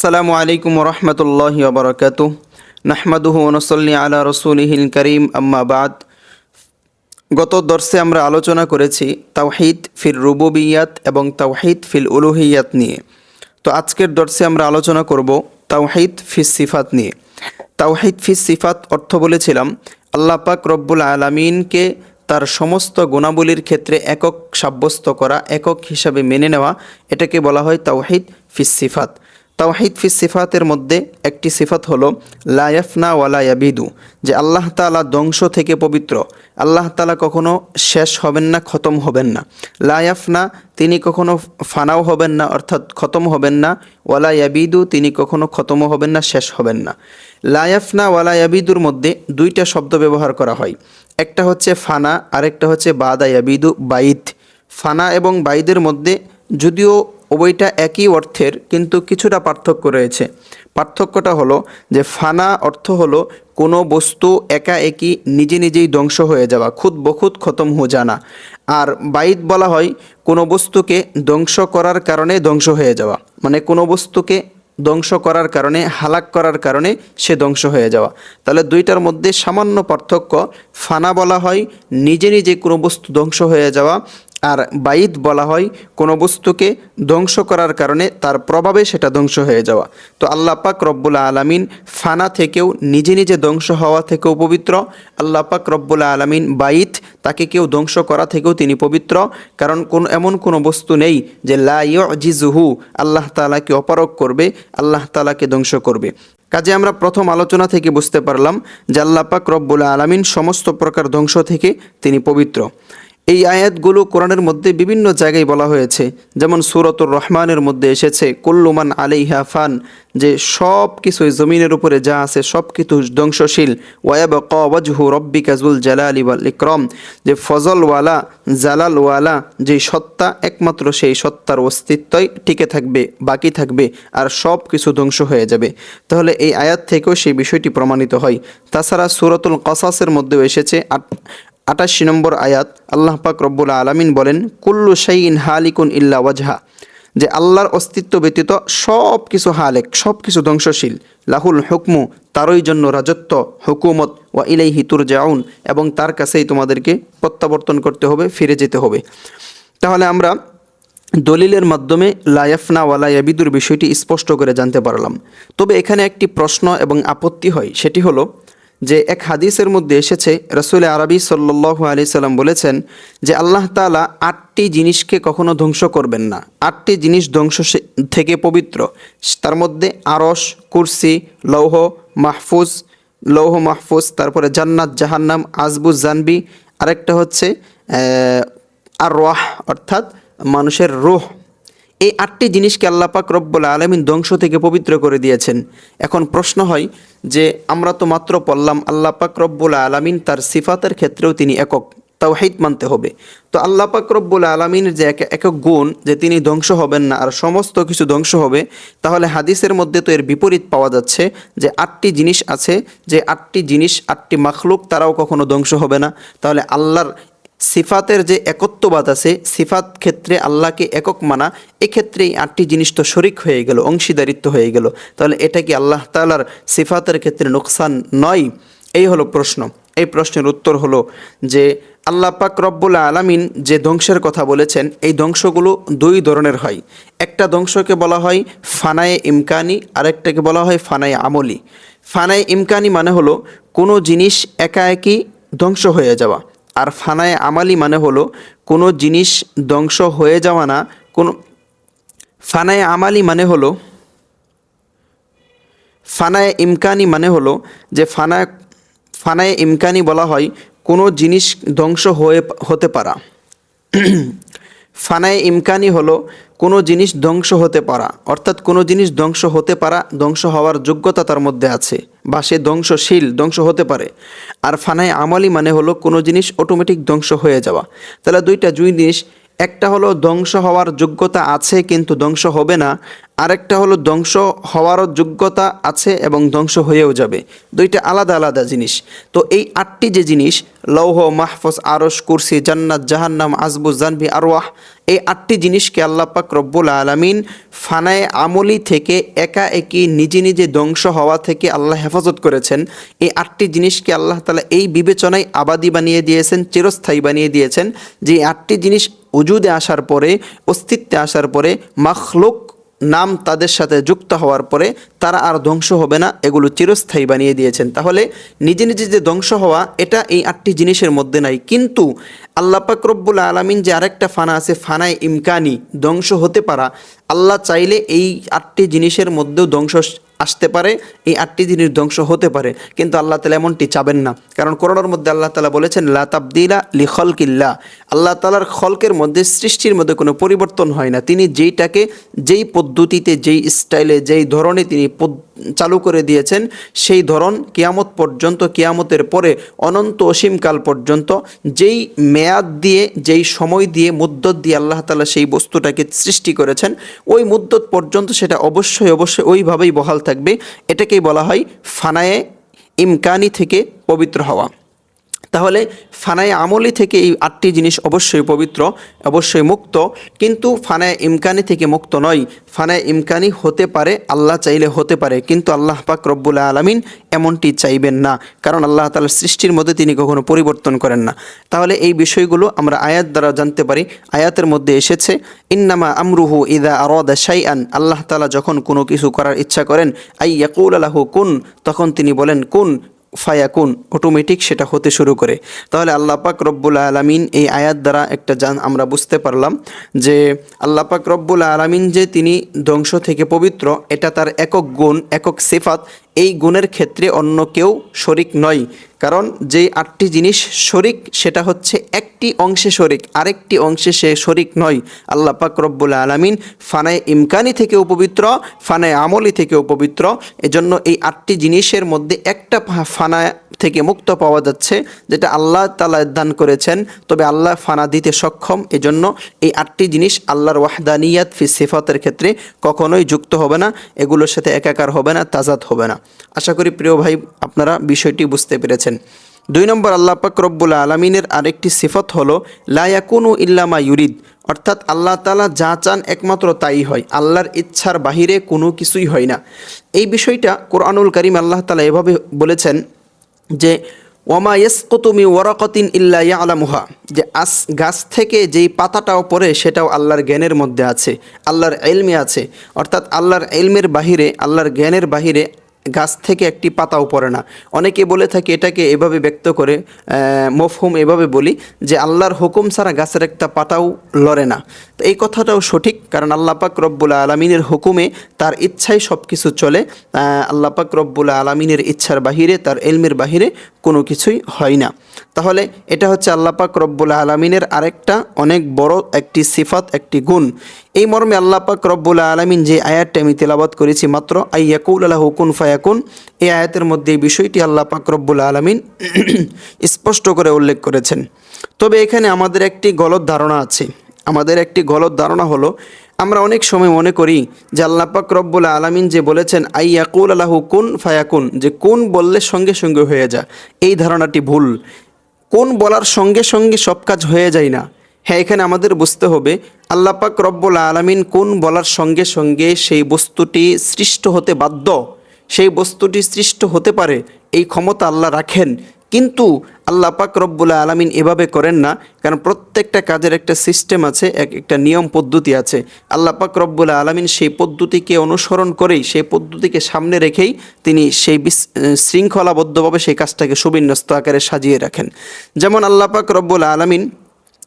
আসসালামু আলাইকুম রহমতুল্লাহ বরকাত নাহমাদুহু নসল্লি আলা রসুলহিল করিম, আম্মা বাদ। গত দর্শে আমরা আলোচনা করেছি তাওহিদ ফিল রুবুবিয়াত এবং তাওহিদ ফিল উলুহিয়াত নিয়ে। তো আজকের দর্শে আমরা আলোচনা করব তাওহিদ ফিস সিফাত নিয়ে। তাওহিদ ফিস সিফাত অর্থ বলেছিলাম, আল্লাহ পাক রব্বুল আলমিনকে তার সমস্ত গুণাবলীর ক্ষেত্রে একক সাব্যস্ত করা, একক হিসাবে মেনে নেওয়া, এটাকে বলা হয় তাওহিদ ফিস সিফাত। তাওহিদ ফিস সিফাতের মধ্যে একটি সিফাত হলো লায়াফনা ওয়ালা ইয়াবিদু, যে আল্লাহ তালা ধ্বংস থেকে পবিত্র। আল্লাহ তালা কখনো শেষ হবেন না, খতম হবেন না। লায়াফনা তিনি কখনো ফানাও হবেন না, অর্থাৎ খতম হবেন না। ওয়ালা ইয়াবিদু, তিনি কখনো খতমও হবেন না, শেষ হবেন না। লায়াফনা ওয়ালা ইয়াবিদুর মধ্যে দুইটা শব্দ ব্যবহার করা হয়। একটা হচ্ছে ফানা, আরেকটা হচ্ছে বাদা ইয়াবিদু বাইদ ফানা এবং বাইদের মধ্যে যদিও উভয়টা একই অর্থের, কিন্তু কিছুটা পার্থক্য রয়েছে। পার্থক্যটা হলো যে ফানা অর্থ হলো কোনো বস্তু একা একই নিজে নিজেই ধ্বংস হয়ে যাওয়া, খুদ বখুদ খতম হো জানা। আর বাইদ বলা হয় কোনো বস্তুকে ধ্বংস করার কারণে ধ্বংস হয়ে যাওয়া মানে কোনো বস্তুকে ধ্বংস করার কারণে, হালাক করার কারণে সে ধ্বংস হয়ে যাওয়া। তাহলে দুইটার মধ্যে সামান্য পার্থক্য, ফানা বলা হয় নিজে নিজে কোনো বস্তু ধ্বংস হয়ে যাওয়া আর বাইদ বলা হয় কোনো বস্তুকে ধ্বংস করার কারণে তার প্রভাবে সেটা ধ্বংস হয়ে যাওয়া। তো আল্লাহ পাক রব্বুল আলমিন ফানা থেকেও, নিজে নিজে ধ্বংস হওয়া থেকেও পবিত্র। আল্লাহ পাক রব্বুল আলমিন বাইত তাকে কেউ ধ্বংস করা থেকেও তিনি পবিত্র। কারণ কোন, এমন কোনো বস্তু নেই যে লাইজিজুহু আল্লাহ তালাকে অপারক করবে, আল্লাহ তালাকে ধ্বংস করবে। কাজে আমরা প্রথম আলোচনা থেকে বুঝতে পারলাম যে আল্লাহ পাক রব্বুল আলমিন সমস্ত প্রকার ধ্বংস থেকে তিনি পবিত্র। এই আয়াতগুলো কোরআনের মধ্যে বিভিন্ন জায়গায় বলা হয়েছে। যেমন সুরতুর রহমানের মধ্যে এসেছে, কুল্লুমান আলাইহা ফান যে সব কিছুই জমিনের উপরে যা আছে সব কিছু ধ্বংসশীল। ওয়াব কওয়াজহু রব্বি কাজুল জালালি ওয়াল ইকরম যে ফজলওয়ালা, জালালওয়ালা, যে সত্তা, একমাত্র সেই সত্তার অস্তিত্বই টিকে থাকবে, বাকি থাকবে, আর সব কিছু ধ্বংস হয়ে যাবে। তাহলে এই আয়াত থেকেও সেই বিষয়টি প্রমাণিত হয়। তাছাড়া সুরতুল কসাসের মধ্যেও এসেছে আটাশি নম্বর আয়াত, আল্লাহ পাক রব্বুল আলমিন বলেন, কুল্লু শাইন হালিকুন ইল্লা ওয়াজহা যে আল্লাহর অস্তিত্ব ব্যতীত সব কিছু হালেক সব কিছু ধ্বংসশীল। লাহুল হুকমু, তারই জন্য রাজত্ব, হুকুমত, ওয়া ইলাই হিতুর জাউন এবং তার কাছেই তোমাদেরকে প্রত্যাবর্তন করতে হবে, ফিরে যেতে হবে। তাহলে আমরা দলিলের মাধ্যমে লায়াফনা ওয়ালা ইয়াবিদুর বিষয়টি স্পষ্ট করে জানতে পারলাম। তবে এখানে একটি প্রশ্ন এবং আপত্তি হয়, সেটি হলো যে এক হাদিসের মধ্যে এসেছে, রসুল আরবি সাল্লু আলি সাল্লাম বলেছেন যে আল্লাহ তালা আটটি জিনিসকে কখনো ধ্বংস করবেন না। আটটি জিনিস ধ্বংস থেকে পবিত্র। তার মধ্যে আরস কুরসি, লৌহ, মাহফুজ লৌহ মাহফুজ, তারপরে জান্নাত, জাহান্নাম, আজবুজ, জানবি। আরেকটা হচ্ছে আর রাহ অর্থাৎ মানুষের রোহ। এই আটটি জিনিসকে আল্লাপাক রব্বুল আলমিন ধ্বংস থেকে পবিত্র করে দিয়েছেন। এখন প্রশ্ন হয় যে, আমরা তো মাত্র পড়লাম আল্লাপাক রব্বুল আলমিন তার সিফাতের ক্ষেত্রেও তিনি একক তাও তাওহিদ মানতে হবে। তো আল্লাহ পাক রব্বুল আলমিনের যে এক, একক গুণ যে তিনি ধ্বংস হবেন না, আর সমস্ত কিছু ধ্বংস হবে, তাহলে হাদিসের মধ্যে তো এর বিপরীত পাওয়া যাচ্ছে যে আটটি জিনিস আছে, যে আটটি জিনিস, আটটি মাখলুক তারাও কখনো ধ্বংস হবে না। তাহলে আল্লাহর সিফাতের যে একত্ববাদ আছে, সিফাত ক্ষেত্রে আল্লাহকে একক মানা এক্ষেত্রে এই আটটি জিনিস তো শরিক হয়ে গেল, অংশীদারিত্ব হয়ে গেল। তাহলে এটা কি আল্লাহ তালার সিফাতের ক্ষেত্রে নোকসান নয়? এই হলো প্রশ্ন। এই প্রশ্নের উত্তর হলো যে, আল্লাহ পাক রব্বুল আলামিন যে ধ্বংসের কথা বলেছেন, এই ধ্বংসগুলো দুই ধরনের হয়। একটা ধ্বংসকে বলা হয় ফানায়ে ইমকানি, আরেকটাকে বলা হয় ফানায়ে আমলি। ফানায়ে ইমকানি মানে হলো কোনো জিনিস একা একই ধ্বংস হয়ে যাওয়া। আর ফানায় আমালি মানে হলো কোনো জিনিস ধ্বংস হয়ে যাওয়া না, কোনো ফানায় আমালি মানে হলো, ফানায় ইমকানি মানে হলো যে ফানায় ফানায় ইমকানি বলা হয় কোনো জিনিস ধ্বংস হয়ে, হতে পারা। ফানায় ইমকানি হলো কোনো জিনিস ধ্বংস হতে পারা, অর্থাৎ কোনো জিনিস ধ্বংস হতে পারা, ধ্বংস হওয়ার যোগ্যতা তার মধ্যে আছে বা সে ধ্বংসশীল, ধ্বংস হতে পারে। আর ফানায় আমলি মানে হলো কোনো জিনিস অটোমেটিক ধ্বংস হয়ে যাওয়া। তাহলে দুইটা জুই জিনিস, একটা হলো ধ্বংস হওয়ার যোগ্যতা আছে কিন্তু ধ্বংস হবে না আরেকটা হলো ধ্বংস হওয়ারও যোগ্যতা আছে এবং ধ্বংস হয়েও যাবে। দুইটা আলাদা আলাদা জিনিস। তো এই আটটি যে জিনিস, লৌহ, মাহফুজ আরস কুরসি, জান্নাত, জাহান্নাম, আজবু, জানবি, আরওয়াহ, এই আটটি জিনিসকে আল্লাহ পাক রব্বুল আলমিন ফানায় আমলি থেকে একা একই নিজে নিজে ধ্বংস হওয়া থেকে আল্লাহ হেফাজত করেছেন। এই আটটি জিনিসকে আল্লাহ তালা এই বিবেচনায় আবাদি বানিয়ে দিয়েছেন, চিরস্থায়ী বানিয়ে দিয়েছেন যে আটটি জিনিস উজুদে আসার পরে, অস্তিত্বে আসার পরে, মাখলুক নাম তাদের সাথে যুক্ত হওয়ার পরে তারা আর ধ্বংস হবে না, এগুলো চিরস্থায়ী বানিয়ে দিয়েছেন। তাহলে নিজে নিজে যে ধ্বংস হওয়া, এটা এই আটটি জিনিসের মধ্যে নাই। কিন্তু আল্লাহ পাক রব্বুল আলমিন যে আরেকটা ফানা আছে, ফানায় ইমকানি, ধ্বংস হতে পারা। আল্লাহ চাইলে এই আটটি জিনিসের মধ্যেও ধ্বংস আসতে পারে, এই আটটি জিনিস ধ্বংস হতে পারে। কিন্তু আল্লাহ তালা এমনটি চাবেন না। কারণ করোনার মধ্যে আল্লাহ তালা বলেছেন, লা তাবদিলা লি খলকিল্লা আল্লাহ তালার খলকের মধ্যে, সৃষ্টির মধ্যে কোনো পরিবর্তন হয় না। তিনি যেইটাকে, যেই পদ্ধতিতে, যেই স্টাইলে, যেই ধরনে তিনি চালু করে দিয়েছেন, সেই ধরন কিয়ামত পর্যন্ত, কিয়ামতের পরে, অনন্ত অসীমকাল পর্যন্ত, যেই মেয়াদ দিয়ে, যেই সময় দিয়ে, মুদ্দত দিয়ে আল্লাহ তালা সেই বস্তুটাকে সৃষ্টি করেছেন, ওই মুদ্দত পর্যন্ত সেটা অবশ্যই অবশ্যই ওইভাবেই বহাল থাকবে। এটাকেই বলা হয় ফানায়ে ইমকানি থেকে পবিত্র হওয়া। তাহলে ফানায় আমলি থেকে এই আটটি জিনিস অবশ্যই পবিত্র, অবশ্যই মুক্ত। কিন্তু ফানায় ইমকানি থেকে মুক্ত নয়। ফানায় ইমকানি হতে পারে, আল্লাহ চাইলে হতে পারে। কিন্তু আল্লাহ পাক রব্বুল আলমিন এমনটি চাইবেন না। কারণ আল্লাহ তালার সৃষ্টির মধ্যে তিনি কখনো পরিবর্তন করেন না। তাহলে এই বিষয়গুলো আমরা আয়াত দ্বারা জানতে পারি। আয়াতের মধ্যে এসেছে, ইন্নামা আমরুহু ইদা আরদা শাইআন। আল্লাহ তালা যখন কোনো কিছু করার ইচ্ছা করেন, আই ইয়াকুল আলাহু কুন? তখন তিনি বলেন, কুন? ফায়াকুন অটোমেটিক সেটা হতে শুরু করে। তাহলে আল্লাপাক রব্বুল আলমিন এই আয়াত দ্বারা একটা যান আমরা বুঝতে পারলাম যে আল্লাপাক রব্বুল আলমিন যে তিনি ধ্বংস থেকে পবিত্র, এটা তার একক গুণ, একক সিফাত। এই গুণের ক্ষেত্রে অন্য কেউ শরিক নয়। কারণ যে আটটি জিনিস শরিক, সেটা হচ্ছে একটি অংশে শরিক, আরেকটি অংশে সে শরিক নয়। আল্লাহ পাক রব্বুল আলমিন ফানায় ইমকানি থেকে উপবিত্র, ফানায় আমলি থেকে উপবিত্র। এজন্য এই আটটি জিনিসের মধ্যে একটা ফানা থেকে মুক্ত পাওয়া যাচ্ছে, যেটা আল্লাহ তালা দান করেছেন। তবে আল্লাহ ফানা দিতে সক্ষম, এজন্য এই আটটি জিনিস আল্লাহর ওয়াহদানিয়াত ফি সিফাতের ক্ষেত্রে কখনোই যুক্ত হবে না, এগুলোর সাথে একাকার হবে না, তাজাদ হবে না। আশা করি প্রিয় ভাই, আপনারা বিষয়টি বুঝতে পেরেছেন। দুই নম্বর আল্লাহ পাক রব্বুল আলমিনের আরেকটি সিফত হলো লায়াকুনু ইল্লামা ইউরিদ। অর্থাৎ আল্লাহ তালা যা চান একমাত্র তাই হয়, আল্লাহর ইচ্ছার বাহিরে কোনো কিছুই হয় না। এই বিষয়টা কোরআনুল করিম আল্লাহ তালা এভাবে বলেছেন যে ওমা ইয়সকতুমি ওয়ারাকতিন ইল্লা ইয়ালামুহা। যে আস, গাছ থেকে যেই পাতাটাও পড়ে সেটাও আল্লাহর জ্ঞানের মধ্যে আছে, আল্লাহর এলমে আছে। অর্থাৎ আল্লাহর এলমের বাহিরে, আল্লাহর জ্ঞানের বাহিরে গাছ থেকে একটি পাতাও পড়ে না। অনেকে বলে থাকে এটাকে এভাবে ব্যক্ত করে মফহুম এভাবে বলি যে আল্লাহর হুকুম ছাড়া গাছের একটা পাতাও লড়ে না। তো এই কথাটাও সঠিক কারণ আল্লাহ পাক রব্বুল আলমিনের হুকুমে তার ইচ্ছায় সব কিছু চলে আহ, আল্লাহ পাক রব্বুল আলমিনের ইচ্ছার বাহিরে তার এলমের বাহিরে কোনো কিছুই হয় না। তাহলে এটা হচ্ছে আল্লাপাক রব্বুল আলমিনের আরেকটা অনেক বড় একটি সিফাত একটি গুণ। এই মর্মে আল্লাহ পাক রব্বুল আলমিন যে আয়াতটি আমি তেলাবাদ করেছি মাত্র, আই ইয়াকুল আল্লাহ হুকুন ফায়াকুন এই আয়াতের মধ্যে এই বিষয়টি আল্লাহ পাক রব্বুল আলমিন স্পষ্ট করে উল্লেখ করেছেন। তবে এখানে আমাদের একটি গলত ধারণা আছে। আমাদের একটি গলত ধারণা হলো, আমরা অনেক সময় মনে করি যে আল্লাহ পাক রব্বুল আলমিন যে বলেছেন, আই ইয়াকুল আল্লাহ কুন ফায়াকুন যে কোন বললে সঙ্গে সঙ্গে হয়ে যা এই ধারণাটি ভুল। কোন বলার সঙ্গে সঙ্গে সব কাজ হয়ে যায় না। হ্যাঁ এখানে আমাদের বুঝতে হবে আল্লাপাক রব্বুল আলমিন কোন বলার সঙ্গে সঙ্গে সেই বস্তুটি সৃষ্ট হতে বাধ্য? সেই বস্তুটি সৃষ্ট হতে পারে, এই ক্ষমতা আল্লাহ রাখেন। কিন্তু আল্লাহ পাক রব্বুল আলমিন এভাবে করেন না, কারণ প্রত্যেকটা কাজের একটা সিস্টেম আছে, এক একটা নিয়ম পদ্ধতি আছে। আল্লাহ পাক রব্বুল আলমিন সেই পদ্ধতিকে অনুসরণ করেই, সেই পদ্ধতিকে সামনে রেখেই তিনি সেই শৃঙ্খলাবদ্ধভাবে সেই কাজটাকে সুবিন্যস্ত আকারে সাজিয়ে রাখেন। যেমন আল্লাহ পাক রব্বুল আলমিন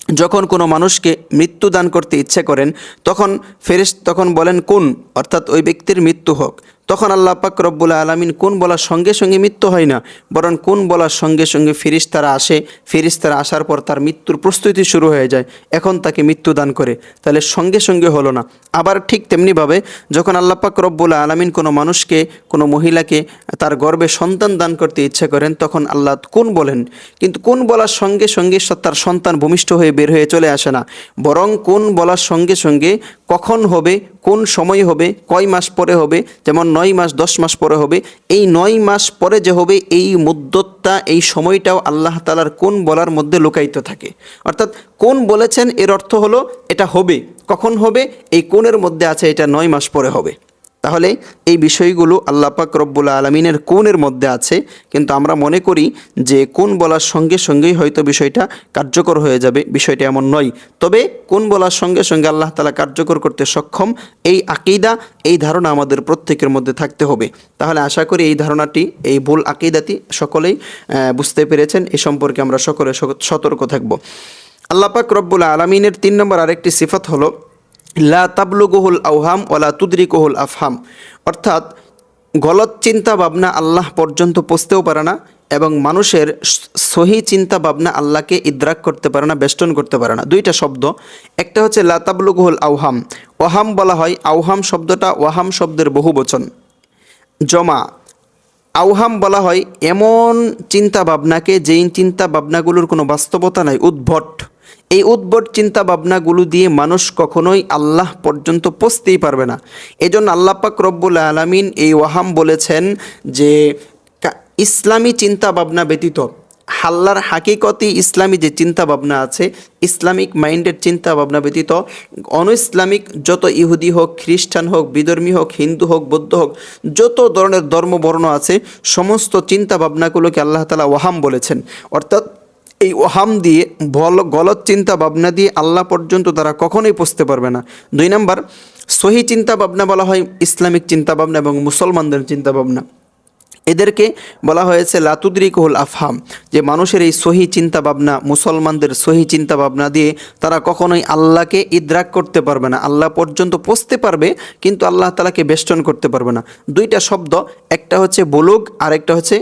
যখন কোনো মানুষকে মৃত্যু দান করতে ইচ্ছে করেন, তখন ফেরেশ, তখন বলেন, কোন? অর্থাৎ ওই ব্যক্তির মৃত্যু হোক। তখন আল্লাহ পাক রব্বুল আলমিন কোন বলার সঙ্গে সঙ্গে মৃত্যু হয় না, বরং কোন বলার সঙ্গে সঙ্গে ফিরিস্তারা আসে ফিরিস্তারা আসার পর তার মৃত্যুর প্রস্তুতি শুরু হয়ে যায়, এখন তাকে মৃত্যু দান করে। তাহলে সঙ্গে সঙ্গে হলো না। আবার ঠিক তেমনিভাবে যখন আল্লাহ পাক রব্বুল আলমিন কোনো মানুষকে, কোনো মহিলাকে তার গর্বে সন্তান দান করতে ইচ্ছা করেন, তখন আল্লাহ কোন বলেন? কিন্তু কোন বলার সঙ্গে সঙ্গে তার সন্তান ভূমিষ্ঠ হয়ে বের হয়ে চলে আসে না, বরং কোন বলার সঙ্গে সঙ্গে কখন হবে, কোন সময় হবে, কয় মাস পরে হবে, যেমন নয় মাস, দশ মাস পরে হবে। এই নয় মাস পরে যে হবে, এই মুদ্দতটা, এই সময়টাও আল্লাহ তালার কোন বলার মধ্যে লুকায়িত থাকে। অর্থাৎ কোন বলেছেন, এর অর্থ হলো, এটা হবে। কখন হবে? এই কোনের মধ্যে আছে, এটা নয় মাস পরে হবে। তাহলে এই বিষয়গুলো আল্লাহ পাক রব্বুল আলমিনের কোনের মধ্যে আছে, কিন্তু আমরা মনে করি যে কোন বলার সঙ্গে সঙ্গেই হয়তো বিষয়টা কার্যকর হয়ে যাবে, বিষয়টা এমন নয়। তবে কোন বলার সঙ্গে সঙ্গে আল্লাহ তালা কার্যকর করতে সক্ষম, এই আকিদা, এই ধারণা আমাদের প্রত্যেকের মধ্যে থাকতে হবে। তাহলে আশা করি এই ধারণাটি, এই ভুল আকিদাটি সকলেই বুঝতে পেরেছেন, এ সম্পর্কে আমরা সকলে সতর্ক থাকব। আল্লাহ পাক রব্বুল আলমিনের তিন নম্বর আরেকটি সিফত হলো লা তাবলুগুহুল আউহাম ওলা তুদরিকুহুল আফহাম। অর্থাৎ গলত চিন্তা ভাবনা আল্লাহ পর্যন্ত পৌঁছতেও পারে না এবং মানুষের সহি চিন্তা ভাবনা আল্লাহকে ইদ্রাক করতে পারে না, বেষ্টন করতে পারে না। দুইটা শব্দ। একটা হচ্ছে লা তাবলুগুহুল আউহাম ওহাম বলা হয় আউহাম শব্দটা ওয়াহাম শব্দের বহু বচন জমা। আউহাম বলা হয়, এমন চিন্তা ভাবনাকে যেই চিন্তা ভাবনাগুলোর কোনো বাস্তবতা নাই, উদ্ভট। এই উদ্ভট চিন্তা ভাবনাগুলো দিয়ে মানুষ কখনোই আল্লাহ পর্যন্ত পৌঁছতেই পারবে না। এজন্য আল্লাহ পাক রব্বুল আলমিন এই ওয়াহাম বলেছেন যে ইসলামী চিন্তা ভাবনা ব্যতীত, হাল্লার হাকিকতি ইসলামী যে চিন্তা ভাবনা আছে, ইসলামিক মাইন্ডের চিন্তা ভাবনা ব্যতীত অন ইসলামিক যত ইহুদি হোক, খ্রিস্টান হোক, বিধর্মী হোক, হিন্দু হোক, বৌদ্ধ হোক, যত ধরনের ধর্মবর্ণ আছে, সমস্ত চিন্তা ভাবনাগুলোকে আল্লাহ তালা ওয়াহাম বলেছেন। অর্থাৎ এই ওহাম দিয়ে বল, গলত চিন্তা ভাবনা দিয়ে আল্লাহ পর্যন্ত তারা কখনোই পৌঁছতে পারবে না। দুই নাম্বার, সহি চিন্তা ভাবনা বলা হয় ইসলামিক চিন্তা ভাবনা এবং মুসলমানদের চিন্তা ভাবনা। এদেরকে বলা হয়েছে লাতুদ্রিকুল আফহাম যে মানুষের এই সহি চিন্তা ভাবনা, মুসলমানদের সহি চিন্তা ভাবনা দিয়ে তারা কখনোই আল্লাহকে ইদ্রাক করতে পারবে না। আল্লাহ পর্যন্ত পৌঁছতে পারবে, কিন্তু আল্লাহ তালাকে বেষ্টন করতে পারবে না। দুইটা শব্দ, একটা হচ্ছে বুলুক আর একটা হচ্ছে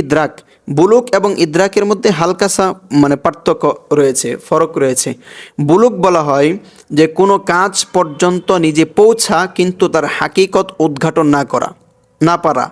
ইদ্রাক। বুলুক এবং ইদ্রাকের মধ্যে হালকাসা মানে পার্থক্য রয়েছে, ফরক রয়েছে। বুলুক বলা হয় যে কোনো কাজ পর্যন্ত নিজে পৌঁছা কিন্তু তার হাকিকত উদ্ঘাটন না করা, না পারা।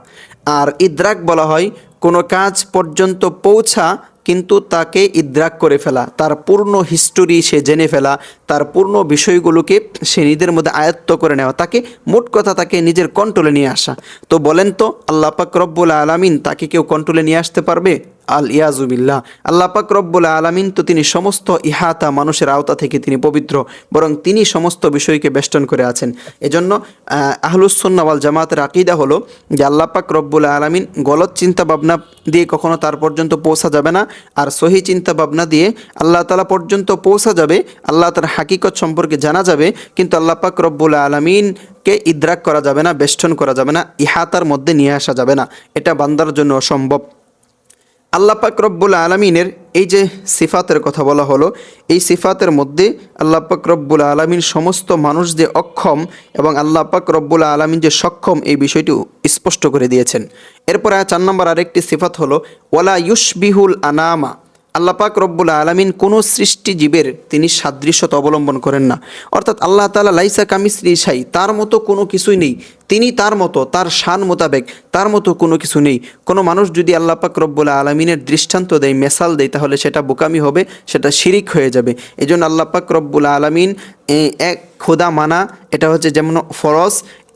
আর ইদ্রাক বলা হয় কোনো কাজ পর্যন্ত পৌঁছা কিন্তু তাকে ইদ্রাক করে ফেলা, তার পূর্ণ হিস্টোরি সে জেনে ফেলা, তার পূর্ণ বিষয়গুলোকে সে নিজের মধ্যে আয়ত্ত করে নেওয়া, তাকে মোট কথা তাকে নিজের কন্ট্রোলে নিয়ে আসা। তো বলেন তো, আল্লাহ পাক রব্বুল আলামিন তাকে কেউ কন্ট্রোলে নিয়ে আসতে পারবে? আল ইয়াজুবিল্লাহ আল্লাহ পাক রব্বুল আলামিন তো তিনি সমস্ত ইহাতা মানুষের আওতা থেকে তিনি পবিত্র, বরং তিনি সমস্ত বিষয়কে বেষ্টন করে আছেন। এজন্য আহলুসন্নাওয়াল জামাতের আকিদা হলো যে আল্লাহ পাক রব্বুল আলামিন গলত চিন্তা ভাবনা দিয়ে কখনো তার পর্যন্ত পৌঁছা যাবে না, আর সহি চিন্তা ভাবনা দিয়ে আল্লাহ তালা পর্যন্ত পৌঁছা যাবে, আল্লাহ তার হাকিকত সম্পর্কে জানা যাবে, কিন্তু আল্লাহ পাক রব্বুল আলমিনকে ইদ্রাক করা যাবে না, বেষ্টন করা যাবে না, ইহাতার মধ্যে নিয়ে আসা যাবে না। এটা বান্দার জন্য অসম্ভব। আল্লাহ পাক রব্বুল আলমিনের এই যে সিফাতের কথা বলা হলো, এই সিফাতের মধ্যে আল্লাহ পাক রব্বুল আলমিন সমস্ত মানুষ যে অক্ষম এবং আল্লাহ পাক রব্বুল আলমিন যে সক্ষম এই বিষয়টি স্পষ্ট করে দিয়েছেন। এরপরে চার নম্বর আরেকটি সিফাত হলো, ওয়ালা ইউসবিহুল আনামা। আল্লাহ পাক রব্বুল আলমিন কোনো সৃষ্টি জীবের তিনি সাদৃশ্যতা অবলম্বন করেন না। অর্থাৎ আল্লাহ তালা লাইসা কামিশ্রী সাই তার মতো কোনো কিছুই নেই। তিনি তার মতো, তার শান মোতাবেক তার মতো কোনো কিছু নেই। কোনো মানুষ যদি আল্লাহ পাক রব্বুল আলমিনের দৃষ্টান্ত দেয়, মেসাল দেয়, তাহলে সেটা বোকামি হবে, সেটা শিরিক হয়ে যাবে। এই জন্য আল্লাহ পাক রব্বুল আলমিন এক খোদা মানা, এটা হচ্ছে যেমন ফরজ,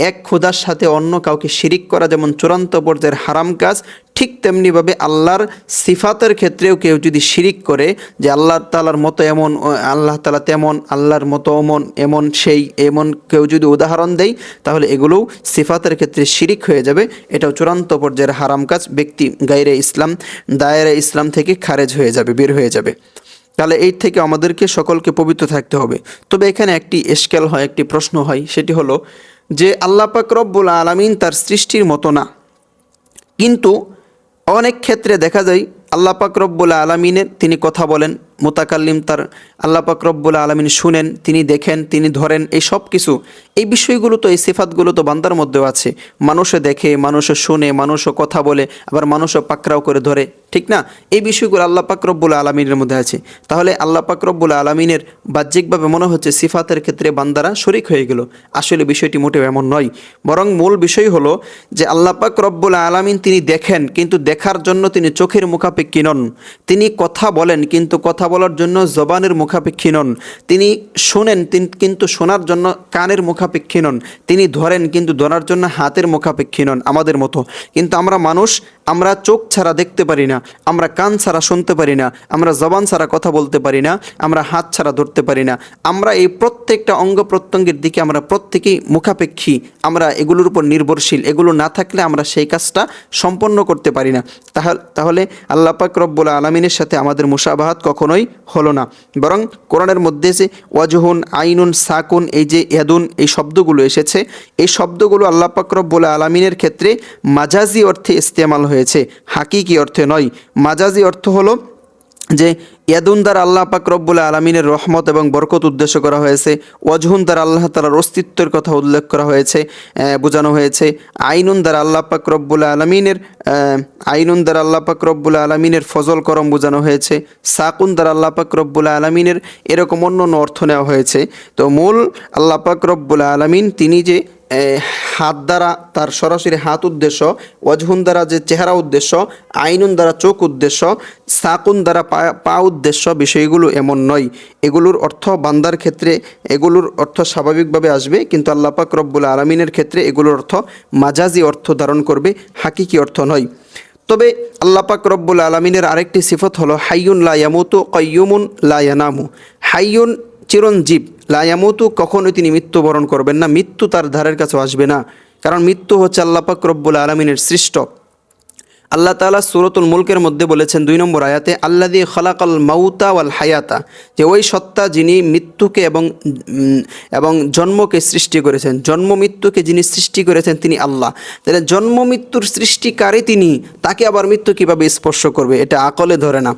এক খোদার সাথে অন্য কাউকে শিরিক করা যেমন চূড়ান্ত পর্যায়ের হারাম কাজ ঠিক তেমনিভাবে আল্লাহর সিফাতের ক্ষেত্রেও কেউ যদি শিরিক করে যে আল্লাহ তালার মতো এমন, আল্লাহ তালা তেমন, আল্লাহর মতো এমন এমন সেই, এমন কেউ যদি উদাহরণ দেয় তাহলে এগুলোও সিফাতের ক্ষেত্রে শিরিক হয়ে যাবে। এটাও চূড়ান্ত পর্যায়ের হারাম কাজ। ব্যক্তি গায়রে ইসলাম, দায়েরে ইসলাম থেকে খারেজ হয়ে যাবে, বের হয়ে যাবে। তাহলে এই থেকে আমাদেরকে সকলকে পবিত্র থাকতে হবে। তবে এখানে একটি এসকেল হয়, একটি প্রশ্ন হয়, সেটি হলো যে আল্লাহ পাক রব্বুল আলমিন তার সৃষ্টির মতো না। কিন্তু অনেক ক্ষেত্রে দেখা যায় আল্লাহ পাক রব্বুল আলমিনের তিনি কথা বলেন, মোতাকাল্লিম তার আল্লাহ পাক রব্বুল আলমিন শুনেন, তিনি দেখেন, তিনি ধরেন, এই সব কিছু। এই বিষয়গুলো তো, এই সিফাতগুলো তো বান্দার মধ্যেও আছে। মানুষে দেখে, মানুষে শুনে, মানুষও কথা বলে, আবার মানুষও পাকরাও করে ধরে, ঠিক না? এই বিষয়গুলো আল্লাহ পাক রব্বুল আলমিনের মধ্যে আছে। তাহলে আল্লাহ পাক রব্বুল আলমিনের বাহ্যিকভাবে মনে হচ্ছে সিফাতের ক্ষেত্রে বান্দারা শরিক হয়ে গেল। আসলে বিষয়টি মোটেও এমন নয়। বরং মূল বিষয় হলো যে, আল্লাহ পাক রব্বুল আলমিন তিনি দেখেন, কিন্তু দেখার জন্য তিনি চোখের মুখাপেক্ষী নন। তিনি কথা বলেন, কিন্তু কথা বলার জন্য জবানের মুখাপেক্ষী নন। তিনি শোনেন কিন্তু শোনার জন্য কানের মুখাপেক্ষী নন। তিনি ধরেন, কিন্তু ধরার জন্য হাতের মুখাপেক্ষী নন আমাদের মতো। কিন্তু আমরা মানুষ আমরা চোখ ছাড়া দেখতে পারি না, আমরা কান ছাড়া শুনতে পারি না, আমরা জবান ছাড়া কথা বলতে পারি না, আমরা হাত ছাড়া ধরতে পারি না। আমরা এই প্রত্যেকটা অঙ্গ প্রত্যঙ্গের দিকে আমরা প্রত্যেকেই মুখাপেক্ষী, আমরা এগুলোর উপর নির্ভরশীল, এগুলো না থাকলে আমরা সেই কাজটা সম্পন্ন করতে পারি না। তাহলে তাহলে আল্লাহ পাক রব্বুল আলমিনের সাথে আমাদের মুসাবাহাত কখনোই হলো না। বরং কোরআনের মধ্যে যে ওয়াজহুন, আইনুন, সাকুন, এই যে ইয়াদুন, এই শব্দগুলো এসেছে, এই শব্দগুলো আল্লাহ পাক রব্বুল আলমিনের ক্ষেত্রে মাজাজি অর্থে ইস্তেমাল হয়েছে। হাকিকি অর্থে নয়, মাজাজি অর্থ হলো যে, ইয়াদুন দ্বারা আল্লাহ পাক রব্বুল আলমিনের রহমত এবং বরকত উদ্দেশ্য করা হয়েছে। ওয়াজহুন আল্লাহ তালার অস্তিত্বের কথা উল্লেখ করা হয়েছে বোঝানো হয়েছে। আইনুন দ্বারা আল্লাহ পাক রব্বুল আলমিনের আইনুন দ্বারা আল্লাহ পাক রব্বুল আলমিনের ফজল করম বোঝানো হয়েছে। সাকুন দ্বারা আল্লাহ পাক রব্বুল আলমিনের এরকম অন্য অন্য অর্থ নেওয়া হয়েছে। তো মূল আল্লাহ পাক রব্বুল আলমিন তিনি যে হাত দ্বারা তার সরাসরি হাত উদ্দেশ্য, ওয়াজহুন দ্বারা যে চেহারা উদ্দেশ্য, আইনুন দ্বারা চোখ উদ্দেশ্য, সাকুন দ্বারা পা পা উদ্দেশ্য বিষয়গুলো এমন নয়। এগুলোর অর্থ বান্দার ক্ষেত্রে, এগুলোর অর্থ স্বাভাবিকভাবে আসবে, কিন্তু আল্লাহ পাক রব্বুল আলমিনের ক্ষেত্রে এগুলোর অর্থ মাজাজি অর্থ ধারণ করবে, হাকিকি অর্থ নয়। তবে আল্লাহ পাক রব্বুল আলমিনের আরেকটি সিফত হলো, হাইয়ুন লা কয়ুমুন লা ইয়ানামু। হাইয়ুন চিরঞ্জীব লায়ামতু কখনোই তিনি মৃত্যুবরণ করবেন না। মৃত্যু তার ধারের কাছে আসবে না, কারণ মৃত্যু হচ্ছে আল্লাহ পাক রব্বুল আলমিনের সৃষ্ট। আল্লাহ তাআলা সুরতুল মুলকের মধ্যে বলেছেন দুই নম্বর আয়াতে আল্লা দিয়ে খলাকাল মাউতা ওয়াল হায়াতা, যে ওই সত্তা যিনি মৃত্যুকে এবং এবং জন্মকে সৃষ্টি করেছেন, জন্ম মৃত্যুকে যিনি সৃষ্টি করেছেন তিনি আল্লাহ। তাহলে জন্ম মৃত্যুর সৃষ্টিকারী তিনি, তাকে আবার মৃত্যু কীভাবে স্পর্শ করবে? এটা আকলে ধরে না।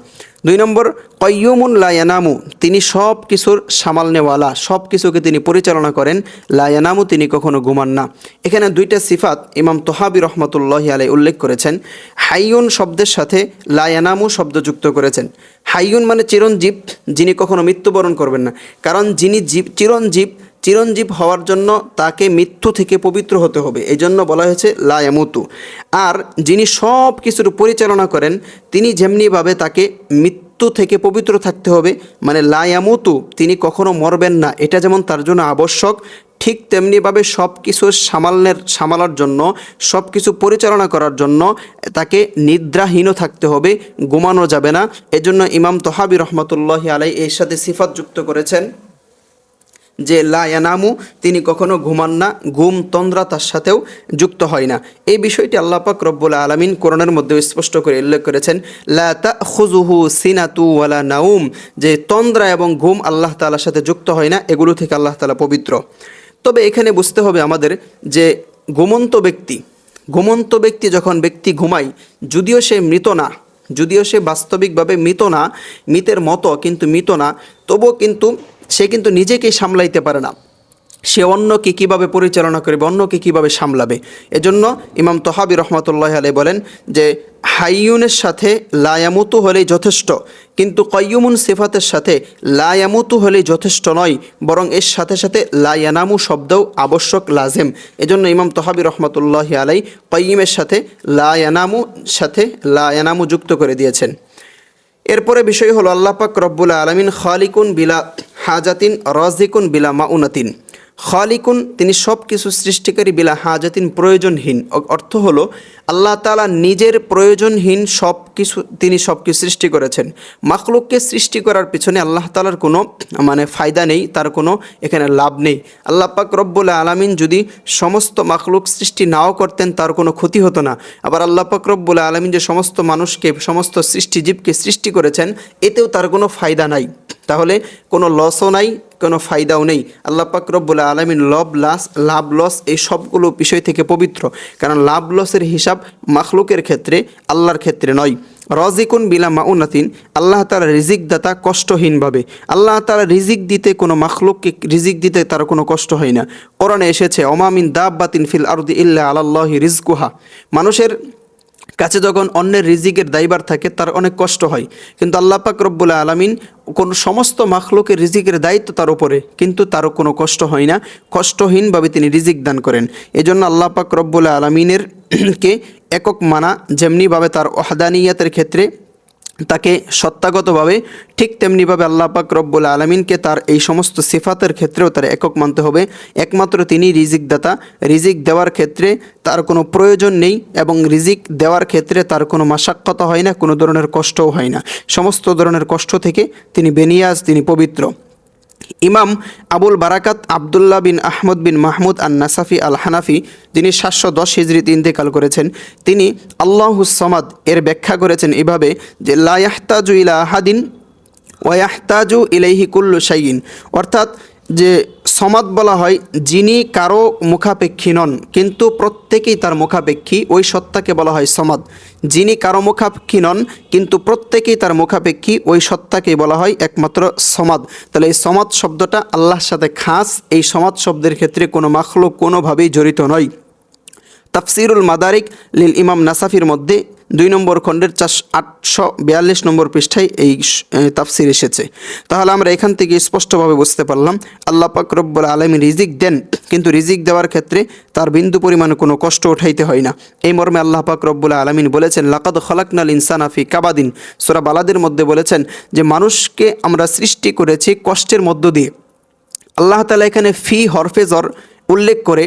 দুই নম্বর কয়ুমুন লায়ানামু তিনি সব কিছুর সামাল নেওয়ালা, সব কিছুকে তিনি পরিচালনা করেন। লায়ানামু তিনি কখনো ঘুমান না। এখানে দুইটা সিফাত ইমাম তোহাবি রহমতুল্লাহ আলাই উল্লেখ করেছেন। হাইয়ুন শব্দের সাথে লায়ানামু শব্দ যুক্ত করেছেন। হাইয়ুন মানে চিরঞ্জীব, যিনি কখনো মৃত্যুবরণ করবেন না। কারণ যিনি জীব চিরঞ্জীব চিরঞ্জীব হওয়ার জন্য তাকে মৃত্যু থেকে পবিত্র হতে হবে। এই জন্য বলা হয়েছে লায়ামুতু আর যিনি সব কিছুর পরিচালনা করেন, তিনি যেমনিভাবে তাকে মৃত্যু থেকে পবিত্র থাকতে হবে মানে লায়ামুতু তিনি কখনো মরবেন না। এটা যেমন তার জন্য আবশ্যক, ঠিক তেমনিভাবে সব কিছুর সামালের, সামালার জন্য, সব কিছু পরিচালনা করার জন্য তাকে নিদ্রাহীনও থাকতে হবে, ঘুমানো যাবে না। এজন্য ইমাম তহাবি রহমতুল্লাহ আলাই এর সাথে সিফাত যুক্ত করেছেন যে লায়ানামু তিনি কখনো ঘুমান না, ঘুম তন্দ্রা তার সাথেও যুক্ত হয় না। এই বিষয়টি আল্লাহ পাক রব্বুল আলমিন কোরআনের মধ্যে স্পষ্ট করে উল্লেখ করেছেন, লা খুজুহু সিনাতু ওয়ালা নাউম যে তন্দ্রা এবং ঘুম আল্লাহ তালার সাথে যুক্ত হয় না, এগুলো থেকে আল্লাহ তালা পবিত্র। তবে এখানে বুঝতে হবে আমাদের যে ঘুমন্ত ব্যক্তি ঘুমন্ত ব্যক্তি যখন ব্যক্তি ঘুমায়, যদিও সে মৃত না, যদিও সে বাস্তবিকভাবে মৃত না, মৃতের মতো কিন্তু মৃত না, তবুও কিন্তু সে কিন্তু নিজেকেই সামলাইতে পারে না। সে অন্যকে কীভাবে পরিচালনা করবে, অন্যকে কীভাবে সামলাবে? এজন্য ইমাম তহাবি রহমতুল্লাহ আলাই বলেন যে, হাইয়ুনের সাথে লায়ামুতু হলেই যথেষ্ট, কিন্তু কয়ুমুন সিফাতের সাথে লায়ামুতু হলেই যথেষ্ট নয়, বরং এর সাথে সাথে লায়ানামু শব্দও আবশ্যক, লাজেম। এজন্য ইমাম তহাবি রহমতুল্লাহ আলাই কয়িমের সাথে লায়ানামু সাথে লায়ানামু যুক্ত করে দিয়েছেন। এরপরে বিষয় হলো আল্লাহ পাক রব্বুল আলমিন খালিকুন বিলা হাজাতিন রাজিকুন বিলা মাউনাতিন। খালিকুন, তিনি সব কিছু সৃষ্টিকারী বিলা হাজাতিন প্রয়োজনহীন। অর্থ হলো, আল্লাহ তাআলা নিজের প্রয়োজনহীন সব কিছু তিনি সব কিছু সৃষ্টি করেছেন। মাখলুককে সৃষ্টি করার পিছনে আল্লাহ তাআলার কোনো মানে ফায়দা নেই, তার কোনো এখানে লাভ নেই। আল্লাহ পাক রব্বুল আলমিন যদি সমস্ত মাখলুক সৃষ্টি নাও করতেন, তার কোনো ক্ষতি হতো না। আবার আল্লাহ পাক রব্বুল আলমিন যে সমস্ত মানুষকে, সমস্ত সৃষ্টিজীবকে সৃষ্টি করেছেন, এতেও তার কোনো ফায়দা নাই। তাহলে কোনো লসও নাই কোনো ফায়দাও নেই। আল্লাহ পাক রব্বুল আলমিন লব লাস লাভ লস এই সবগুলো বিষয় থেকে পবিত্র। কারণ লাভ লসের হিসাব মাখলুকের ক্ষেত্রে, আল্লাহর ক্ষেত্রে নয়। রজিকুন বিলা মাউনাতিন, আল্লাহ তালা রিজিক দাতা কষ্টহীনভাবে। আল্লাহ তালা রিজিক দিতে কোনো মাখলুককে, রিজিক দিতে তার কোনো কষ্ট হয় না। কোরআনে এসেছে অমামিন দাব্বাতিন ফিল আরদি ইল্লা আলাল্লাহি রিজকুহা। মানুষের কাছে যখন অন্যের রিজিকের দায়বার থাকে, তার অনেক কষ্ট হয়। কিন্তু আল্লাহ পাক রব্বুল আলমিন কোন সমস্ত মাখলুকের রিজিকের দায়িত্ব তার উপরে, কিন্তু তারও কোনো কষ্ট হয় না। কষ্টহীনভাবে তিনি রিজিক দান করেন। এজন্য আল্লাহ পাক রব্বুল আলমিনের কে একক মানা, যেমনিভাবে তার ওহাদানিয়াতের ক্ষেত্রে তাকে সত্তাগতভাবে ঠিক তেমনিভাবে আল্লাহ পাক রব্বুল আলমিনকে তার এই সমস্ত সিফাতের ক্ষেত্রেও তার একক মানতে হবে। একমাত্র তিনি রিজিক দাতা রিজিক দেওয়ার ক্ষেত্রে তার কোনো প্রয়োজন নেই এবং রিজিক দেওয়ার ক্ষেত্রে তার কোনো মাসাক্ষতা হয় না, কোনো ধরনের কষ্টও হয় না। সমস্ত ধরনের কষ্ট থেকে তিনি বেনিয়াজ, তিনি পবিত্র। ইমাম আবুল বারাকাত আবদুল্লাহ বিন আহমদ বিন মাহমুদ আন নাসাফি আল হানাফি যিনি সাতশো দশ হিজড়িতে ইন্তেকাল করেছেন, তিনি আল্লাহুসমাদ এর ব্যাখ্যা করেছেন এভাবে যে লায়াহতাজু ইলা আহাদিন ওয়াহতাজু ইলাইহি কুল্লু শাইন অর্থাৎ যে সমাদ বলা হয়, যিনি কারও মুখাপেক্ষী নন, কিন্তু প্রত্যেকেই তার মুখাপেক্ষী। ওই সত্তাকে বলা হয় সমাদ। যিনি কারও মুখাপেক্ষী নন, কিন্তু প্রত্যেকেই তার মুখাপেক্ষী, ওই সত্তাকেই বলা হয় একমাত্র সমাদ। তাহলে এই সমাদ শব্দটা আল্লাহর সাথে খাস। এই সমাদ শব্দের ক্ষেত্রে কোনো মাখলো কোনোভাবেই জড়িত নয়। তাফসিরুল মাদারিক লিল ইমাম নাসাফির মধ্যে দুই নম্বর খণ্ডের চাষ আটশো বিয়াল্লিশ নম্বর পৃষ্ঠায় এই তাফসির এসেছে। তাহলে আমরা এখান থেকে স্পষ্টভাবে বুঝতে পারলাম, আল্লাহ পাক রব্বুল আলমী রিজিক দেন, কিন্তু রিজিক দেওয়ার ক্ষেত্রে তার বিন্দু পরিমাণে কোনো কষ্ট উঠাইতে হয় না। এই মর্মে আল্লাহ পাক রব্বুল আলমিন বলেছেন, লাকাদ খলাকনাল ইনসানাফি কাবাদিন। সোরা বালাদের মধ্যে বলেছেন যে, মানুষকে আমরা সৃষ্টি করেছি কষ্টের মধ্য দিয়ে। আল্লাহ তালা এখানে ফি হরফেজর উল্লেখ করে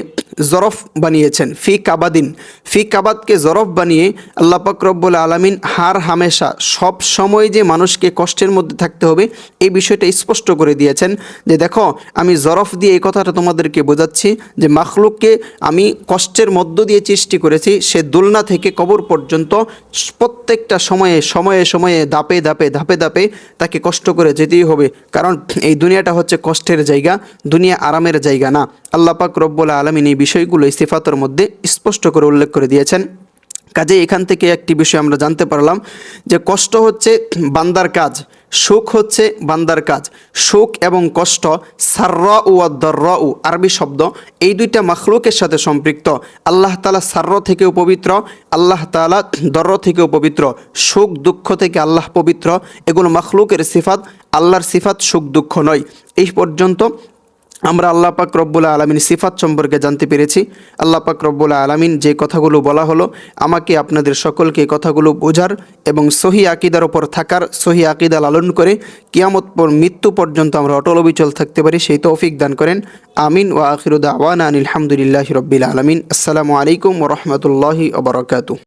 জরফ বানিয়েছেন, ফি কাবাদিন। ফি কাবাদকে জরফ বানিয়ে আল্লাহ রব্বুল আলমিন হার হামেশা সব সময় যে মানুষকে কষ্টের মধ্যে থাকতে হবে, এই বিষয়টা স্পষ্ট করে দিয়েছেন যে দেখো, আমি জরফ দিয়ে এই কথাটা তোমাদেরকে বোঝাচ্ছি যে মাখলুককে আমি কষ্টের মধ্য দিয়ে সৃষ্টি করেছি, সে দোলনা থেকে কবর পর্যন্ত প্রত্যেকটা সময়ে সময়ে সময়ে দাপে দাপে ধাপে ধাপে তাকে কষ্ট করে যেতেই হবে। কারণ এই দুনিয়াটা হচ্ছে কষ্টের জায়গা, দুনিয়া আরামের জায়গা না। আল্লাহ পাক রব্বুল আলমিন এই বিষয়গুলো ইস্তিফাতের মধ্যে স্পষ্ট করে উল্লেখ করে দিয়েছেন। কাজে এখান থেকে একটি বিষয় আমরা জানতে পারলাম যে কষ্ট হচ্ছে বান্দার কাজ, সুখ হচ্ছে বান্দার কাজ। সুখ এবং কষ্ট, সার্রা উ দর্র উ আরবি শব্দ, এই দুইটা মাখলুকের সাথে সম্পৃক্ত। আল্লাহ তালা সার্র থেকেও পবিত্র, আল্লাহ তালা দর্র থেকেও পবিত্র। সুখ, দুঃখ থেকে আল্লাহ পবিত্র। এগুলো মাখলুকের সিফাত, আল্লাহর সিফাত সুখ, দুঃখ নয়। এই পর্যন্ত আমরা আল্লাহ পাক রব্বুল আলমিন সিফাত সম্পর্কে জানতে পেরেছি। আল্লাহ পাক রব্বুল আলমিন যে কথাগুলো বলা হলো, আমাকে আপনাদের সকলকে কথাগুলো বোঝার এবং সহি আকিদার ওপর থাকার, সহি আকিদা লালন করে কিয়ামত পর মৃত্যু পর্যন্ত আমরা অটল অবিচল থাকতে পারি, সেই তৌফিক দান করেন। আমিন ওয়া আখিরুদ্দা আওয়ান আনিল হামদুলিল্লাহ রব্বিল আলমিন। আসসালামু আলাইকুম ওরহমতুল্লাহি ওবরাকাতু